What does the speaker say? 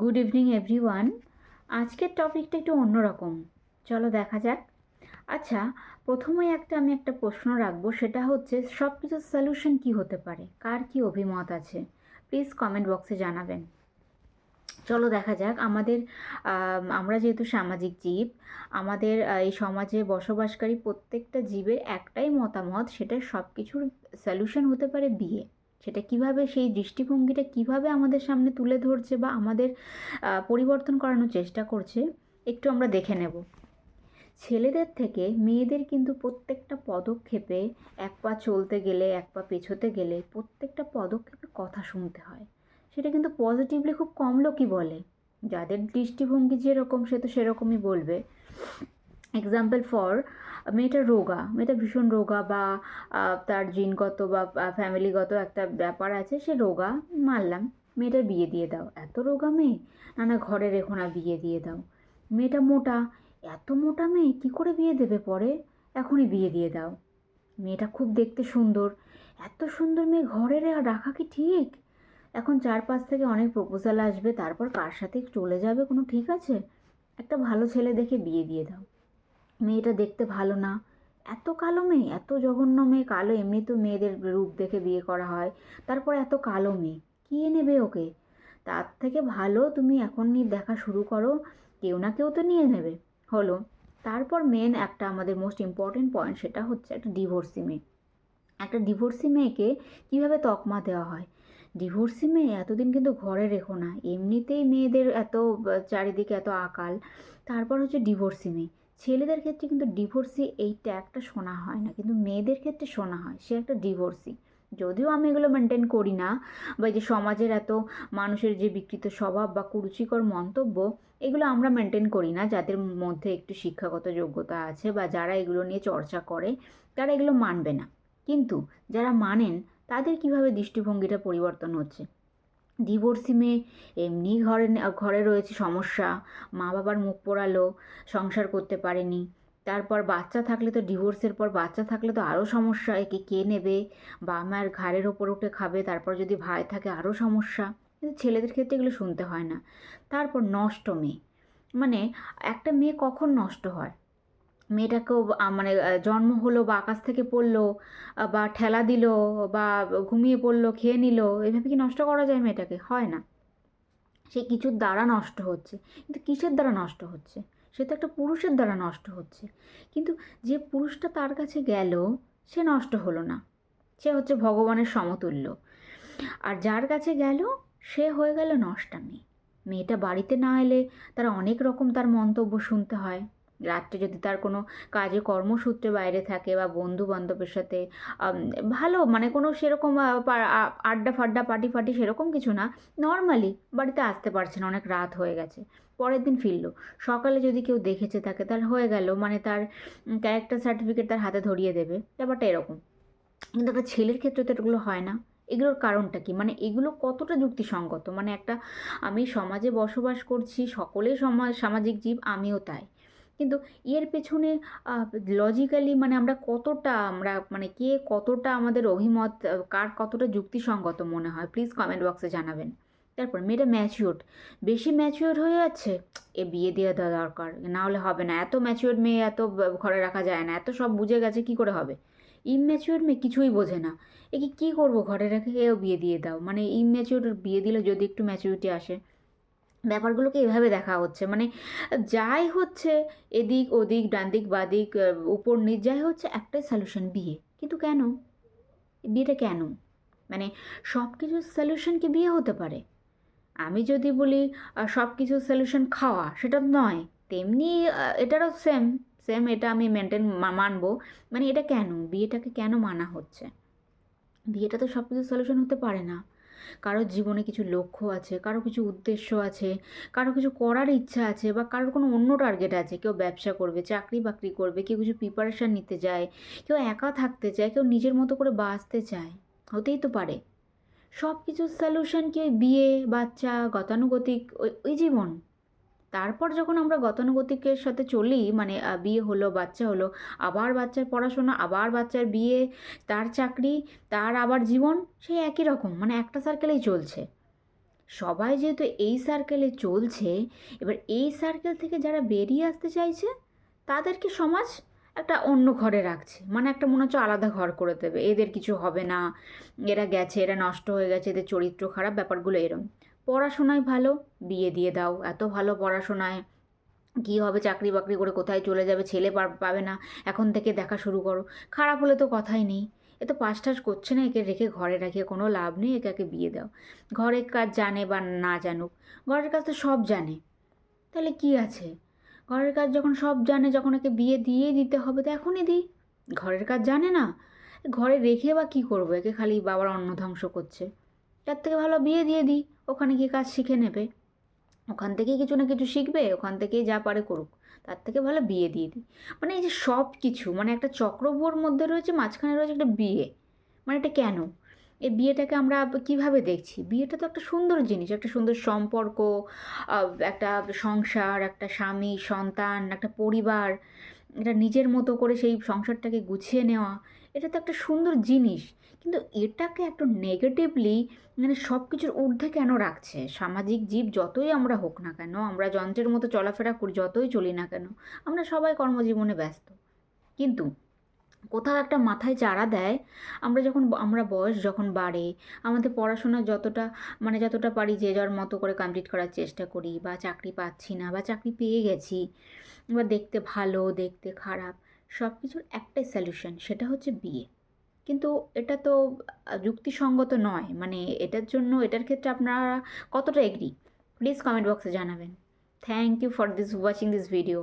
Good evening everyone আজকের টপিকটা একটু অন্যরকম। চলো দেখা যাক। আচ্ছা প্রথমে একটা আমি একটা প্রশ্ন রাখব, সেটা হচ্ছে সব কিছুর সলিউশন কী হতে পারে? কার কি অভিমত আছে? প্লিজ কমেন্ট বক্সে জানাবেন। চলো দেখা যাক। আমাদের আমরা যেহেতু সামাজিক জীব, আমাদের এই সমাজে বসবাসকারী প্রত্যেকটা জীবের একটাই মতামত, সেটা সব কিছুর সলিউশন হতে পারে বিয়ে। সেটা কীভাবে, সেই দৃষ্টিভঙ্গিটা কীভাবে আমাদের সামনে তুলে ধরছে বা আমাদের পরিবর্তন করানোর চেষ্টা করছে, একটু আমরা দেখে নেব। ছেলেদের থেকে মেয়েদের কিন্তু প্রত্যেকটা পদক্ষেপে এক পা চলতে গেলে, এক পা পেছোতে গেলে প্রত্যেকটা পদক্ষেপে কথা শুনতে হয়। সেটা কিন্তু পজিটিভলি খুব কম লোকই বলে। যাদের দৃষ্টিভঙ্গি যেরকম সে তো সেরকমই বলবে। এক্সাম্পল ফর মেয়েটা রোগা। মেয়েটা ভীষণ রোগা বা তার জিনগত বা ফ্যামিলিগত একটা ব্যাপার আছে, সে রোগা। মানলাম, মেয়েটার বিয়ে দিয়ে দাও। এত রোগা মেয়ে? না না ঘরে রেখো না বিয়ে দিয়ে দাও। মেয়েটা মোটা। এত মোটা মেয়ে? কী করে বিয়ে দেবে পরে? এখনই বিয়ে দিয়ে দাও। মেয়েটা খুব দেখতে সুন্দর। এত সুন্দর মেয়ে ঘরে রাখা কি ঠিক? এখন চারপাশ থেকে অনেক প্রপোজাল আসবে। তারপর কার সাথে চলে যাবে? কোনো ঠিক আছে? একটা ভালো ছেলে দেখে বিয়ে দিয়ে দাও। মেয়েটা দেখতে ভালো না। এত কালো মেয়ে, এত জঘন্য মেয়ে, কালো এমনি তো মেয়েদের রূপ দেখে বিয়ে করা হয়। তারপর এত কালো মেয়ে, কী নেবে ওকে? তার থেকে ভালো তুমি এখনই দেখা শুরু করো, কেউ না কেউ তো নিয়ে নেবে। হলো। তারপর মেন একটা আমাদের মোস্ট ইম্পর্টেন্ট পয়েন্ট সেটা হচ্ছে একটা ডিভোর্সি মেয়ে। একটা ডিভোর্সি মেয়েকে কীভাবে তকমা দেওয়া হয়? ডিভোর্সি মেয়ে এতদিন কিন্তু ঘরে রেখো না, এমনিতেই মেয়েদের এত, চারিদিকে এত আকাল। তারপর হচ্ছে ডিভোর্সি মেয়ে। ছেলেদের ক্ষেত্রে কিন্তু ডিভোর্সি এই ট্যাগটা শোনা হয় না, কিন্তু মেয়েদের ক্ষেত্রে শোনা হয়, সে একটা ডিভোর্সি যদিও আমি এগুলো মেনটেন করি না, বা যে সমাজের এত মানুষের যে বিকৃত স্বভাব বা কুরুচিকর মন্তব্য, এগুলো আমরা মেনটেন করি না। যাদের মধ্যে একটু শিক্ষাগত যোগ্যতা আছে বা যারা এগুলো নিয়ে চর্চা করে, তারা এগুলো মানবে না। কিন্তু যারা মানেন, তাদের কীভাবে দৃষ্টিভঙ্গিটা পরিবর্তন হচ্ছে? ডিভোর্সি মেয়ে এমনি ঘরে ঘরে রয়েছে সমস্যা। মা বাবার মুখ পোড়ালো, সংসার করতে পারেনি। তারপর বাচ্চা থাকলে তো ডিভোর্সের পর বাচ্চা থাকলে তো আরও সমস্যা, একে কে নেবে? বা মায়ের ঘাড়ের ওপর উঠে খাবে, তারপর যদি ভাই থাকে আরও সমস্যা। কিন্তু ছেলেদের ক্ষেত্রে এগুলো শুনতে হয় না। তারপর নষ্ট মেয়ে। মানে একটা মেয়ে কখন নষ্ট হয়? মেয়েটাকেও মানে জন্ম হলো বা আকাশ থেকে পড়ল বা ঠেলা দিল, বা ঘুমিয়ে পড়ল, খেয়ে নিল, এভাবে কি নষ্ট করা যায় মেয়েটাকে? হয় না। সে কিছুর দ্বারা নষ্ট হচ্ছে। কিন্তু কিসের দ্বারা নষ্ট হচ্ছে? সে তো একটা পুরুষের দ্বারা নষ্ট হচ্ছে। কিন্তু যে পুরুষটা তার কাছে গেল, সে নষ্ট হলো না। সে হচ্ছে ভগবানের সমতুল্য। আর যার কাছে গেল, সে হয়ে গেল নষ্টা মেয়ে মেয়েটা বাড়িতে না এলে তারা অনেক রকম তার মন্তব্য শুনতে হয়। রাত্রে যদি তার কোনো কাজে কর্মসূত্রে বাইরে থাকে বা বন্ধু বান্ধবের সাথে ভালো মানে কোনো সেরকম আড্ডা ফাড্ডা, পার্টি ফাটি সেরকম কিছু না। নর্মালি বাড়িতে আসতে পারছে না, অনেক রাত হয়ে গেছে। পরের দিন ফিরলো। সকালে যদি কেউ দেখেছে তাকে, তার হয়ে গেল মানে তার ক্যারেক্টার সার্টিফিকেট তার হাতে ধরিয়ে দেবে। ব্যাপারটা এরকম। কিন্তু একটা ছেলের ক্ষেত্রে তো এগুলো হয় না। এগুলোর কারণটা কি? মানে এগুলো কতটা যুক্তিসঙ্গত? মানে একটা আমি সমাজে বসবাস করছি সকলেই সমাজ, সামাজিক জীব, আমিও তাই। কিন্তু এর পেছনে লজিক্যালি মানে আমরা কতটা, আমরা মানে কে কতটা আমাদের অভিমত কার কতটা যুক্তিসঙ্গত মনে হয় প্লিজ কমেন্ট বক্সে জানাবেন। তারপর মেয়েটা ম্যাচিওর বেশি ম্যাচিওর হয়ে যাচ্ছে, এ বিয়ে দেওয়া দেওয়া দরকার, না হলে হবে না, এত ম্যাচিওর মেয়ে, এত ঘরে রাখা যায় না, এত সব বুঝে গেছে, কি করে হবে? ইম্যাচিওর মেয়ে কিছুই বোঝে না, এ কি, কী করব ঘরে রেখে এও বিয়ে দিয়ে দাও মানে ইম্যাচিওর বিয়ে দিলে যদি একটু ম্যাচিউরিটি আসে ব্যাপারগুলোকে এভাবে দেখা হচ্ছে। মানে যাই হচ্ছে এদিক ওদিক, ডান দিক বাদিক উপর নিচ, যাই হচ্ছে একটাই সলিউশন বিয়ে। কিন্তু কেন? বিয়েটা কেন? মানে সব কিছুর সলিউশন কি বিয়ে হতে পারে? আমি যদি বলি সব কিছুর সলিউশন খাওয়া, সেটা নয়। তেমনি এটারও সেম সেম এটা আমি মেনটেন মানবো। মানে এটা কেন? বিয়েটাকে কেন মানা হচ্ছে? বিয়েটা তো সব কিছু সলিউশন হতে পারে না। কারোর জীবনে কিছু লক্ষ্য আছে কারও কিছু উদ্দেশ্য আছে কারও কিছু করার ইচ্ছা আছে বা কারোর কোনো অন্য টার্গেট আছে, কেউ ব্যবসা করবে, চাকরি বাকরি করবে, কেউ কিছু প্রিপারেশান নিতে চায় কেউ একা থাকতে চায়, কেউ নিজের মতো করে বাঁচতে চায়, হতেই তো পারে। সব কিছুর সলিউশন কি ওই বিয়ে, বাচ্চা, গতানুগতিক, ওই ওই জীবন? তারপর যখন আমরা গতানুগতিকের সাথে চলি মানে বিয়ে হলো, বাচ্চা হলো, আবার বাচ্চার পড়াশোনা, আবার বাচ্চার বিয়ে, তার চাকরি, তার আবার জীবন, সেই একই রকম মানে একটা সার্কেলেই চলছে। সবাই যেহেতু এই সার্কেলে চলছে, এবার এই সার্কেল থেকে যারা বেরিয়ে আসতে চাইছে, তাদেরকে সমাজ একটা অন্য ঘরে রাখছে। মানে একটা মনে হচ্ছে আলাদা ঘর করে দেবে। এদের কিছু হবে না, এরা গেছে, এরা নষ্ট হয়ে গেছে, এদের চরিত্র খারাপ, ব্যাপারগুলো এরম। পড়াশোনায় ভালো, বিয়ে দিয়ে দাও। এত ভালো পড়াশোনায়। কী হবে চাকরি বাকরি করে কোথায় চলে যাবে? ছেলে পাবে না। এখন থেকে দেখা শুরু করো। খারাপ হলে তো কথাই নেই। এ তো পাশ টাস করছে না একে রেখে ঘরে রেখে কোনো লাভ নেই, একে একে বিয়ে দাও। ঘরের কাজ জানে বা না জানুক, ঘরের কাজ তো সব জানে। তাহলে কি আছে? ঘরের কাজ যখন সব জানে, যখন একে বিয়ে দিয়ে দিতে হবে, তো এখনই দিই। ঘরের কাজ জানে না। ঘরে রেখে বা কী করব? একে খালি বাবার অন্ন ধ্বংস করছে। তার থেকে ভালো বিয়ে দিয়ে দিই, ওখানে গিয়ে কাজ শিখে নেবে। ওখান থেকেই কিছু না কিছু শিখবে, ওখান থেকেই যা পারে করুক, তার থেকে ভালো বিয়ে দিয়ে দিই। মানে এই যে সব কিছু মানে একটা চক্রবোর মধ্যে রয়েছে, মাঝখানে রয়েছে একটা বিয়ে। মানে এটা কেন? এই বিয়েটাকে আমরা কীভাবে দেখছি? বিয়েটা তো একটা সুন্দর জিনিস, একটা সুন্দর সম্পর্ক একটা সংসার, একটা স্বামী, সন্তান, একটা পরিবার এটা নিজের মতো করে সেই সংসারটাকে গুছিয়ে নেওয়া। এটা তো একটা সুন্দর জিনিস। কিন্তু এটাকে একটু নেগেটিভলি মানে সব কিছুর ঊর্ধ্বে কেন রাখছে? সামাজিক জীব যতই আমরা হোক না কেন, আমরা যন্ত্রের মতো চলাফেরা করি, যতই চলি না কেন, আমরা সবাই কর্মজীবনে ব্যস্ত। কিন্তু কোথাও একটা মাথায় চারা দেয়, আমরা যখন আমরা বয়স যখন বাড়ে, আমাদের পড়াশোনা যতটা মানে যতটা পারি যে যার মতো করে কমপ্লিট করার চেষ্টা করি, বা চাকরি পাচ্ছি না, বা চাকরি পেয়ে গেছি, বা দেখতে ভালো, দেখতে খারাপ সব কিছুর একটাই সলিউশন সেটা হচ্ছে বিয়ে। কিন্তু এটা তো যুক্তিসঙ্গত নয়। মানে এটার জন্য, এটার ক্ষেত্রে আপনারা কতটা এগ্রি প্লিজ কমেন্ট বক্সে জানাবেন। Thank you for this watching this video